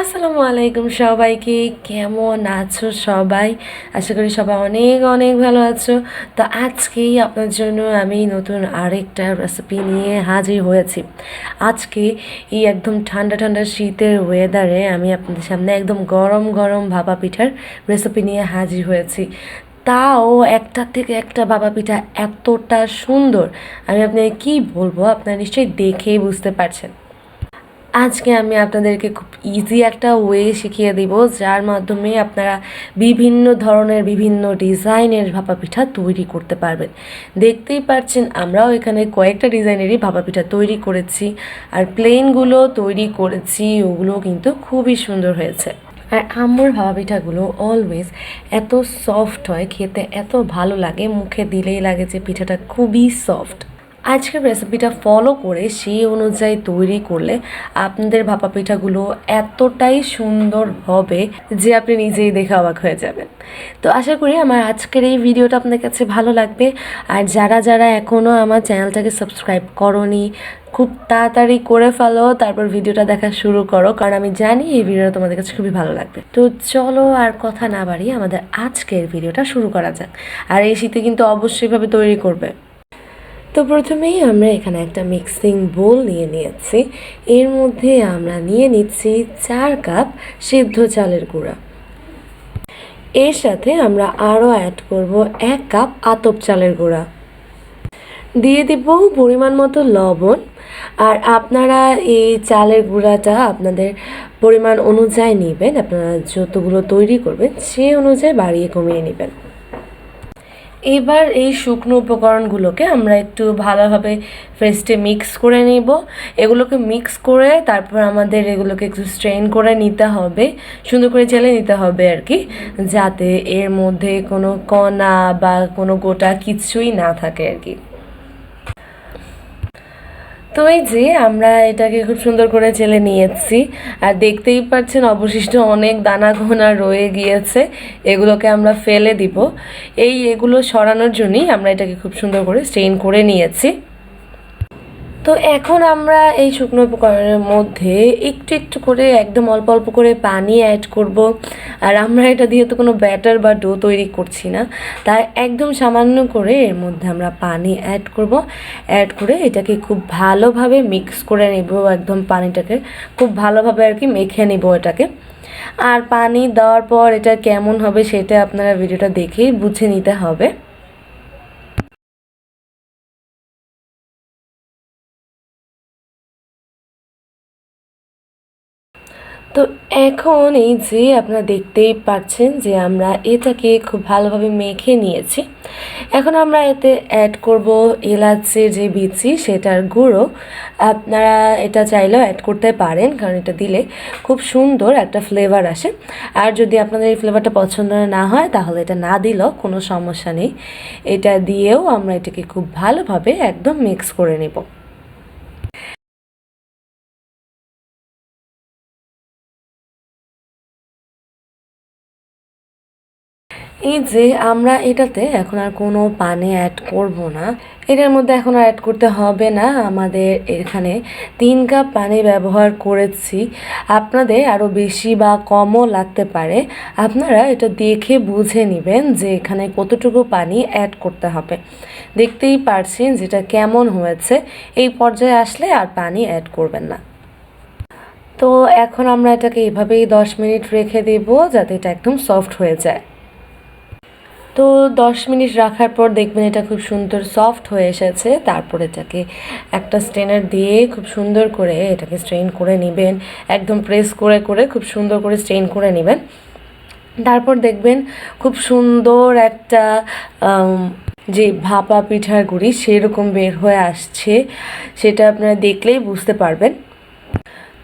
আসসালামু আলাইকুম সবাইকে। কেমন আছো সবাই? আশা করি সবাই অনেক অনেক ভালো আছো। তো আজকেই আপনার জন্য আমি নতুন আরেকটা রেসিপি নিয়ে হাজির হয়েছি। আজকে এই একদম ঠান্ডা ঠান্ডা শীতের ওয়েদারে আমি আপনাদের সামনে একদম গরম গরম ভাপা পিঠার রেসিপি নিয়ে হাজির হয়েছি। তাও একটা থেকে একটা বাবা পিঠা এতটা সুন্দর। আমি আপনাকে কী বলব? আপনারা নিশ্চয়ই দেখেই বুঝতে পারছেন। আজকে আমি আপনাদেরকে খুব ইজি একটা ওয়ে শিখিয়ে দিব, যার মাধ্যমে আপনারা বিভিন্ন ধরনের, বিভিন্ন ডিজাইনের ভাপা পিঠা তৈরি করতে পারবেন। দেখতেই পাচ্ছেন, আমরাও এখানে কয়েকটা ডিজাইনেরই ভাপা পিঠা তৈরি করেছি, আর প্লেনগুলো তৈরি করেছি, ওগুলো কিন্তু খুবই সুন্দর হয়েছে। আর আম্মুর ভাপা পিঠাগুলো অলওয়েজ এত সফট হয়, খেতে এত ভালো লাগে, মুখে দিলেই লাগে যে পিঠাটা খুবই সফট আজকের রেসিপিটা ফলো করে সেই অনুযায়ী তৈরি করলে আপনাদের ভাপা পিঠাগুলো এতটাই সুন্দর হবে যে আপনি নিজেই দেখে অবাক হয়ে যাবেন। তো আশা করি আমার আজকের এই ভিডিওটা আপনার কাছে ভালো লাগবে। আর যারা যারা এখনও আমার চ্যানেলটাকে সাবস্ক্রাইব করনি, খুব তাড়াতাড়ি করে ফেলো, তারপর ভিডিওটা দেখা শুরু করো, কারণ আমি জানি এই ভিডিওটা তোমাদের কাছে খুবই ভালো লাগবে। তো চলো আর কথা না বাড়িয়ে আমাদের আজকের ভিডিওটা শুরু করা যাক। আর এই শীতে কিন্তু অবশ্যইভাবে তৈরি করবে। তো প্রথমেই আমরা এখানে একটা মিক্সিং বোল নিয়ে নিয়েছি। এর মধ্যে আমরা নিয়ে নিচ্ছি চার কাপ সিদ্ধ চালের গুঁড়া। এর সাথে আমরা আরও অ্যাড করব এক কাপ আতপ চালের গুঁড়া। দিয়ে দিব পরিমাণ মতো লবণ। আর আপনারা এই চালের গুঁড়াটা আপনাদের পরিমাণ অনুযায়ী নেবেন, আপনারা যতগুলো তৈরি করবেন সেই অনুযায়ী বাড়িয়ে কমিয়ে নেবেন। এবার এই শুকনো উপকরণগুলোকে আমরা একটু ভালোভাবে ফ্রেস্টে মিক্স করে নিব। এগুলোকে মিক্স করে তারপর আমাদের এগুলোকে একটু স্ট্রেন করে নিতে হবে, সুন্দর করে চেলে নিতে হবে আর কি যাতে এর মধ্যে কোনো কণা বা কোনো গোটা কিছুই না থাকে আর কি তো এই যে আমরা এটাকে খুব সুন্দর করে চেলে নিয়েছি। আর দেখতেই পাচ্ছেন অবশিষ্ট অনেক দানা ঘোনা রয়ে গিয়েছে। এগুলোকে আমরা ফেলে দিব। এই এগুলো সরানোর জন্যই আমরা এটাকে খুব সুন্দর করে স্টেইন করে নিয়েছি। তো এখন আমরা এই শুকনো উপকরণের মধ্যে একটু একটু করে একদম অল্প অল্প করে পানি অ্যাড করব। আর আমরা এটা দিয়ে তো কোনো ব্যাটার বা ডো তৈরি করছি না। তাই একদম সামান্য করে এর মধ্যে আমরা পানি অ্যাড করব। অ্যাড করে এটাকে খুব ভালোভাবে মিক্স করে নেব একদম পানিটাকে। খুব ভালোভাবে আর কি মেখে নেব এটাকে। আর পানি দেওয়ার পর এটা কেমন হবে সেটা আপনারা ভিডিওটা দেখেই বুঝে নিতে হবে। তো এখন এই যে আপনারা দেখতেই পাচ্ছেন যে আমরা এটাকে খুব ভালোভাবে মেখে নিয়েছি। এখন আমরা এতে অ্যাড করব এলাচের যে বিচি, সেটার গুঁড়ো। আপনারা এটা চাইলেও অ্যাড করতে পারেন, কারণ এটা দিলে খুব সুন্দর একটা ফ্লেভার আসে। আর যদি আপনাদের এই ফ্লেভারটা পছন্দ না হয়, তাহলে এটা না দিলেও কোনো সমস্যা নেই। এটা দিয়েও আমরা এটাকে খুব ভালোভাবে একদম মিক্স করে নেব। এই যে আমরা এটাতে এখন আর কোনো পানি অ্যাড করব না। এটার মধ্যে এখন আর অ্যাড করতে হবে না। আমাদের এখানে তিন কাপ পানি ব্যবহার করেছি। আপনাদের আরও বেশি বা কমও লাগতে পারে। আপনারা এটা দেখে বুঝে নেবেন যে এখানে কতটুকু পানি অ্যাড করতে হবে। দেখতেই পারছেন যেটা কেমন হয়েছে। এই পর্যায়ে আসলে আর পানি অ্যাড করবেন না। তো এখন আমরা এটাকে এভাবেই দশ মিনিট রেখে দেব যাতে এটা একদম সফট হয়ে যায়। তো দশ মিনিট রাখার পর দেখবেন এটা খুব সুন্দর সফট হয়ে এসেছে। তারপর এটাকে একটা স্ট্রেনার দিয়ে খুব সুন্দর করে এটাকে স্ট্রেন করে নেবেন। একদম প্রেস করে করে খুব সুন্দর করে স্ট্রেন করে নেবেন। তারপর দেখবেন খুব সুন্দর একটা যে ভাপা পিঠার গুঁড়ি সেরকম বের হয়ে আসছে। সেটা আপনারা দেখলেই বুঝতে পারবেন।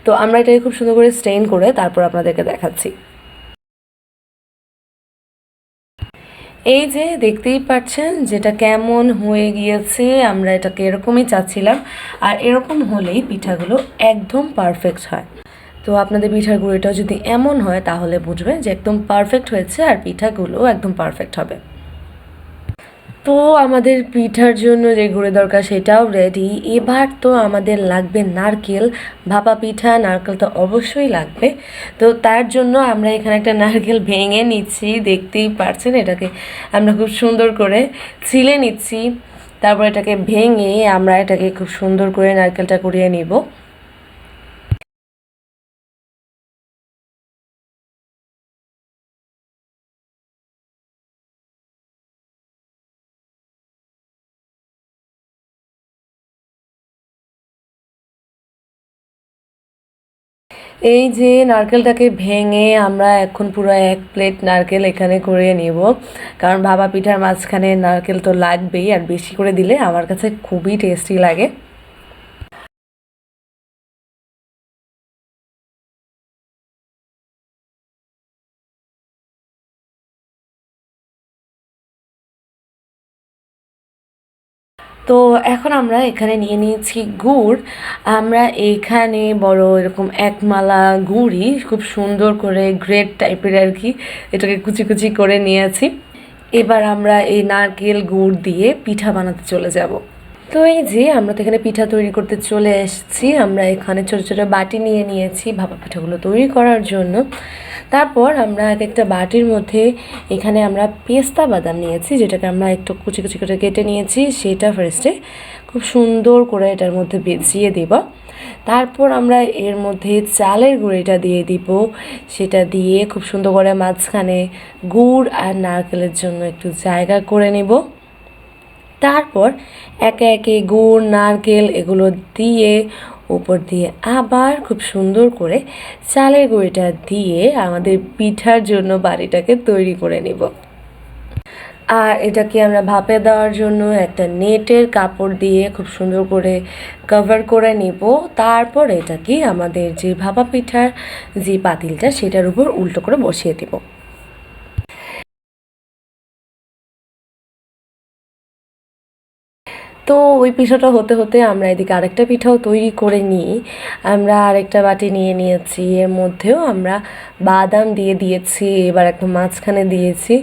তো আমরা এটাকে খুব সুন্দর করে স্ট্রেন করে তারপর আপনাদেরকে দেখাচ্ছি। এই যে দেখতেই পাচ্ছেন যেটা কেমন হয়ে গিয়েছে, আমরা এটাকে এরকমই চাচ্ছিলাম। আর এরকম হলেই পিঠাগুলো একদম পারফেক্ট হয়। তো আপনাদের পিঠার গুঁড়িটাও যদি এমন হয় তাহলে বুঝবেন যে একদম পারফেক্ট হয়েছে আর পিঠাগুলো একদম পারফেক্ট হবে। তো আমাদের পিঠার জন্য যে গুঁড়ো দরকার সেটাও রেডি এবার তো আমাদের লাগবে নারকেল। ভাপা পিঠা, নারকেল তো অবশ্যই লাগবে। তো তার জন্য আমরা এখানে একটা নারকেল ভেঙে নিচ্ছি, দেখতেই পারছেন এটাকে। আমরা খুব সুন্দর করে ছিলে নিচ্ছি। তারপর এটাকে ভেঙে আমরা এটাকে খুব সুন্দর করে নারকেলটা কুড়িয়ে নিব। এই যে নারকেলটাকে ভেঙে আমরা এখন পুরো এক প্লেট নারকেল এখানে করে নিব। কারণ ভাবা পিঠার মাঝখানে নারকেল তো লাগবেই, আর বেশি করে দিলে আমার কাছে খুবই টেস্টি লাগে। তো এখন আমরা এখানে নিয়ে নিয়েছি গুড়। আমরা এখানে বড় এরকম একমালা গুড়ই খুব সুন্দর করে গ্রেড টাইপের আর কি, এটাকে কুচি কুচি করে নিয়েছি। এবার আমরা এই নারকেল গুড় দিয়ে পিঠা বানাতে চলে যাব। তো এই যে আমরা তো এখানে পিঠা তৈরি করতে চলে এসেছি, আমরা এখানে ছোটো ছোটো বাটি নিয়ে নিয়েছি ভাপা পিঠাগুলো তৈরি করার জন্য। তারপর আমরা এক একটা বাটির মধ্যে এখানে আমরা পেস্তা বাদাম নিয়েছি, যেটাকে আমরা একটু কুচি কুচি করে কেটে নিয়েছি। সেটা ফার্স্টে খুব সুন্দর করে এটার মধ্যে বেজিয়ে দেব। তারপর আমরা এর মধ্যে চালের গুঁড়িটা দিয়ে দিব। সেটা দিয়ে খুব সুন্দর করে মাঝখানে গুড় আর নারকেলের জন্য একটু জায়গা করে নেব। তারপর একে একে গুড়, নারকেল এগুলো দিয়ে উপর দিয়ে আবার খুব সুন্দর করে চালের গুঁড়িটা দিয়ে আমাদের পিঠার জন্য বাড়িটাকে তৈরি করে নিব। আর এটাকে আমরা ভাপে দেওয়ার জন্য একটা নেটের কাপড় দিয়ে খুব সুন্দর করে কভার করে নিব। তারপর এটাকে আমাদের যে ভাপা পিঠার যে পাতিলটা, সেটার উপর উল্টো করে বসিয়ে দেবো। তো ওই পিঠাটা হতে হতে আমরা এদিকে আরেকটা পিঠাও তৈরি করে নিই। আমরা আরেকটা বাটি নিয়ে নিয়েছি। এর মধ্যেও আমরা বাদাম দিয়ে দিয়েছি, এবার একটা মাঝখানে দিয়েছি।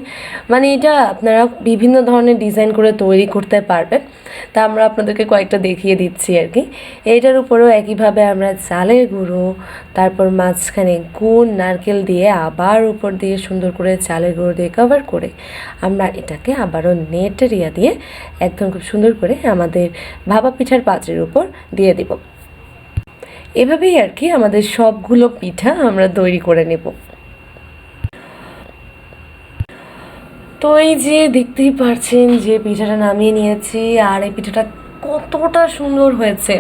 মানে এটা আপনারা বিভিন্ন ধরনের ডিজাইন করে তৈরি করতে পারবেন। তা আমরা আপনাদেরকে কয়েকটা দেখিয়ে দিচ্ছি আর কি। এইটার উপরেও একইভাবে আমরা চালের গুঁড়ো, তারপর মাঝখানে গুড়, নারকেল দিয়ে আবার উপর দিয়ে সুন্দর করে চালের গুঁড়ো দিয়ে কভার করে আমরা এটাকে আবারও নেটের ইয়া দিয়ে একদম খুব সুন্দর করে আমাদের ভাপা পিঠার পাত্রের উপর দিয়ে দিব। এভাবেই আর কি আমাদের সবগুলো পিঠা আমরা তৈরি করে নেব। তো এই যে দেখতেই পারছেন যে পিঠাটা নামিয়ে নিয়েছি আর এই পিঠাটা কতটা সুন্দর হয়েছে।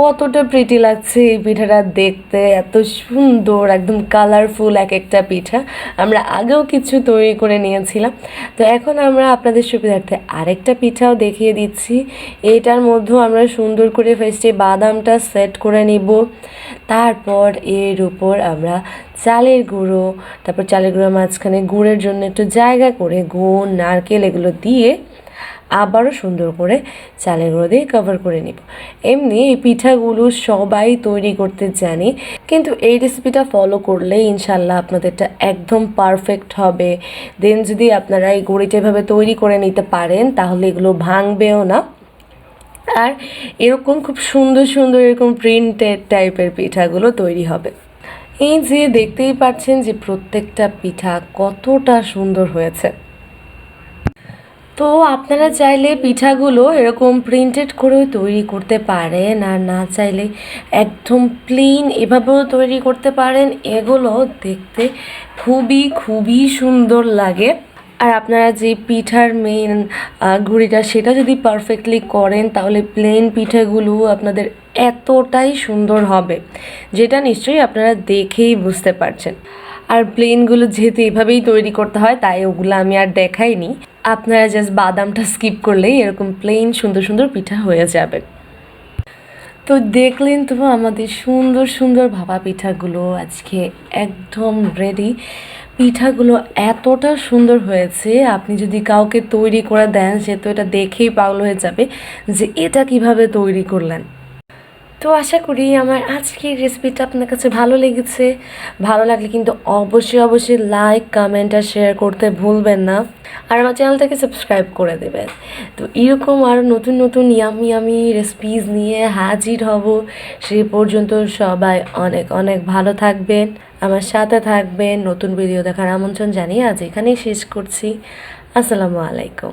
কতটা প্রিটি লাগছে এই পিঠাটা দেখতে। এত সুন্দর, একদম কালারফুল এক একটা পিঠা। আমরা আগেও কিছু তৈরি করে নিয়েছিলাম। তো এখন আমরা আপনাদের সুবিধার্থে আরেকটা পিঠাও দেখিয়ে দিচ্ছি। এটার মধ্যেও আমরা সুন্দর করে ফার্স্টে বাদামটা সেট করে নিব। তারপর এর উপর আমরা চালের গুঁড়ো, তারপর চালের গুঁড়ো মাঝখানে গুড়ের জন্য একটু জায়গা করে গুড় নারকেল এগুলো দিয়ে আবারও সুন্দর করে চালের গুঁড়ো দিয়ে কভার করে নিব। এমনি এই পিঠাগুলো সবাই তৈরি করতে জানি, কিন্তু এই রেসিপিটা ফলো করলে ইনশাল্লাহ আপনাদেরটা একদম পারফেক্ট হবে। দেন যদি আপনারা এই গুঁড়িটা এভাবে তৈরি করে নিতে পারেন, তাহলে এগুলো ভাঙবেও না। আর এরকম খুব সুন্দর সুন্দর এরকম প্রিন্টেড টাইপের পিঠাগুলো তৈরি হবে। এই যে দেখতেই পাচ্ছেন যে প্রত্যেকটা পিঠা কতটা সুন্দর হয়েছে। তো আপনারা চাইলে পিঠাগুলো এরকম প্রিন্টেড করেও তৈরি করতে পারেন আর না চাইলে একদম প্লেন এভাবেও তৈরি করতে পারেন। এগুলো দেখতে খুবই খুবই সুন্দর লাগে। আর আপনারা যে পিঠার মেন ঘুড়িটা সেটা যদি পারফেক্টলি করেন, তাহলে প্লেন পিঠাগুলো আপনাদের এতটাই সুন্দর হবে, যেটা নিশ্চয়ই আপনারা দেখেই বুঝতে পারছেন। আর প্লেনগুলো যেহেতু এভাবেই তৈরি করতে হয়, তাই ওগুলো আমি আর দেখাইনি। আপনারা জাস্ট বাদামটা স্কিপ করলেই এরকম প্লেন সুন্দর সুন্দর পিঠা হয়ে যাবে। তো দেখলেন তো আমাদের সুন্দর সুন্দর ভাপা পিঠাগুলো আজকে একদম রেডি পিঠাগুলো এতটা সুন্দর হয়েছে, আপনি যদি কাউকে তৈরি করে দেন, সে তো এটা দেখেই পাগল হয়ে যাবে যে এটা কীভাবে তৈরি করলেন। তো আশা করি আমার আজকের রেসিপিটা আপনার কাছে ভালো লেগেছে। ভালো লাগলে কিন্তু অবশ্যই অবশ্যই লাইক কমেন্ট আর শেয়ার করতে ভুলবেন না। আর আমার চ্যানেলটাকে সাবস্ক্রাইব করে দেবেন। তো এরকম আরও নতুন নতুন ইয়ামি ইয়ামি রেসিপিস নিয়ে হাজির হব। সেই পর্যন্ত সবাই অনেক অনেক ভালো থাকবেন, আমার সাথে থাকবেন। নতুন ভিডিও দেখার আমন্ত্রণ জানিয়ে আজ এখানেই শেষ করছি। আসসালামু আলাইকুম।